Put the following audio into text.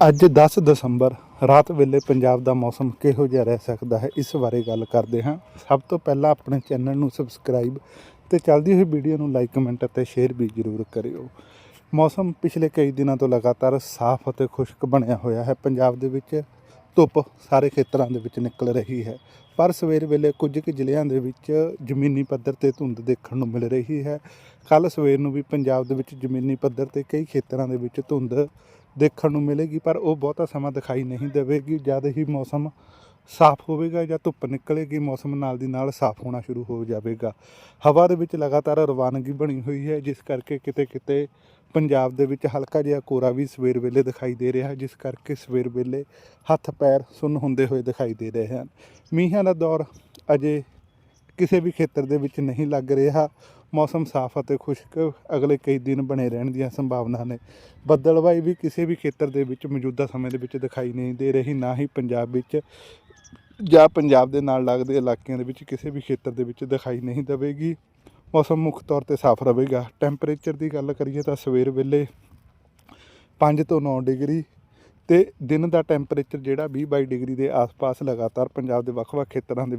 ਅੱਜ 10 ਦਸੰਬਰ, ਰਾਤ ਵੇਲੇ ਪੰਜਾਬ ਦਾ ਮੌਸਮ ਕਿਹੋ ਜਿਹਾ ਰਹਿ ਸਕਦਾ ਹੈ, ਇਸ ਬਾਰੇ ਗੱਲ ਕਰਦੇ ਹਾਂ। ਸਭ ਤੋਂ ਪਹਿਲਾਂ ਆਪਣੇ ਚੈਨਲ ਨੂੰ ਸਬਸਕ੍ਰਾਈਬ ਤੇ ਚੱਲਦੀ ਹੋਈ ਵੀਡੀਓ ਨੂੰ ਲਾਈਕ, ਕਮੈਂਟ ਅਤੇ ਸ਼ੇਅਰ ਵੀ ਜ਼ਰੂਰ ਕਰਿਓ। ਮੌਸਮ ਪਿਛਲੇ ਕਈ ਦਿਨਾਂ ਤੋਂ ਲਗਾਤਾਰ ਸਾਫ਼ ਅਤੇ ਖੁਸ਼ਕ ਬਣਿਆ ਹੋਇਆ ਹੈ। ਪੰਜਾਬ ਦੇ ਵਿੱਚ ਧੁੱਪ ਸਾਰੇ ਖੇਤਰਾਂ ਦੇ ਵਿੱਚ ਨਿਕਲ ਰਹੀ ਹੈ, ਪਰ ਸਵੇਰ ਵੇਲੇ ਕੁਝ ਕੁ ਜ਼ਿਲ੍ਹਿਆਂ ਦੇ ਵਿੱਚ ਜ਼ਮੀਨੀ ਪੱਧਰ ਤੇ ਧੁੰਦ ਦੇਖਣ ਨੂੰ ਮਿਲ ਰਹੀ ਹੈ। ਕੱਲ ਸਵੇਰ ਨੂੰ ਵੀ ਪੰਜਾਬ ਦੇ ਵਿੱਚ ਜ਼ਮੀਨੀ ਪੱਧਰ ਤੇ ਕਈ ਖੇਤਰਾਂ ਦੇ ਵਿੱਚ ਧੁੰਦ ਦੇਖਣ ਨੂੰ ਮਿਲੇਗੀ, ਪਰ ਉਹ ਬਹੁਤਾ ਸਮਾਂ ਦਿਖਾਈ ਨਹੀਂ ਦੇਵੇਗੀ। ਜਦ ਹੀ ਮੌਸਮ ਸਾਫ਼ ਹੋਵੇਗਾ ਜਾਂ ਧੁੱਪ ਨਿਕਲੇਗੀ, ਮੌਸਮ ਨਾਲ ਦੀ ਨਾਲ ਸਾਫ਼ ਹੋਣਾ ਸ਼ੁਰੂ ਹੋ ਜਾਵੇਗਾ। ਹਵਾ ਦੇ ਵਿੱਚ ਲਗਾਤਾਰ ਰਵਾਨਗੀ ਬਣੀ ਹੋਈ ਹੈ, ਜਿਸ ਕਰਕੇ ਕਿਤੇ ਕਿਤੇ ਪੰਜਾਬ ਦੇ ਵਿੱਚ ਹਲਕਾ ਜਿਹਾ ਕੋਰਾ ਵੀ ਸਵੇਰ ਵੇਲੇ ਦਿਖਾਈ ਦੇ ਰਿਹਾ, ਜਿਸ ਕਰਕੇ ਸਵੇਰ ਵੇਲੇ ਹੱਥ ਪੈਰ ਸੁੰਨ ਹੁੰਦੇ ਹੋਏ ਦਿਖਾਈ ਦੇ ਰਹੇ ਹਨ। ਮੀਂਹਾਂ ਦਾ ਦੌਰ ਅਜੇ ਕਿਸੇ ਵੀ ਖੇਤਰ ਦੇ ਵਿੱਚ ਨਹੀਂ ਲੱਗ ਰਿਹਾ। ਮੌਸਮ ਸਾਫ਼ ਅਤੇ ਖੁਸ਼ਕ ਅਗਲੇ ਕਈ ਦਿਨ ਬਣੇ ਰਹਿਣ ਦੀਆਂ ਸੰਭਾਵਨਾ ਨੇ। ਬੱਦਲਵਾਈ ਵੀ ਕਿਸੇ ਵੀ ਖੇਤਰ ਦੇ ਵਿੱਚ ਮੌਜੂਦਾ ਸਮੇਂ ਦੇ ਵਿੱਚ ਦਿਖਾਈ ਨਹੀਂ ਦੇ ਰਹੀ, ਨਾ ਹੀ ਪੰਜਾਬ ਵਿੱਚ ਜਾਂ ਪੰਜਾਬ ਦੇ ਨਾਲ ਲੱਗਦੇ ਇਲਾਕਿਆਂ ਦੇ ਵਿੱਚ ਕਿਸੇ ਵੀ ਖੇਤਰ ਦੇ ਵਿੱਚ ਦਿਖਾਈ ਨਹੀਂ ਦੇਵੇਗੀ। ਮੌਸਮ ਮੁੱਖ ਤੌਰ ਤੇ ਸਾਫ਼ ਰਹੇਗਾ। ਟੈਂਪਰੇਚਰ ਦੀ ਗੱਲ ਕਰੀਏ ਤਾਂ ਸਵੇਰ ਵੇਲੇ 5 ਤੋਂ 9 ਡਿਗਰੀ ਤੇ ਦਿਨ ਦਾ ਟੈਂਪਰੇਚਰ ਜਿਹੜਾ 20 22 ਡਿਗਰੀ ਦੇ ਆਸ-ਪਾਸ ਲਗਾਤਾਰ ਪੰਜਾਬ ਦੇ ਵੱਖ-ਵੱਖ ਖੇਤਰਾਂ ਦੇ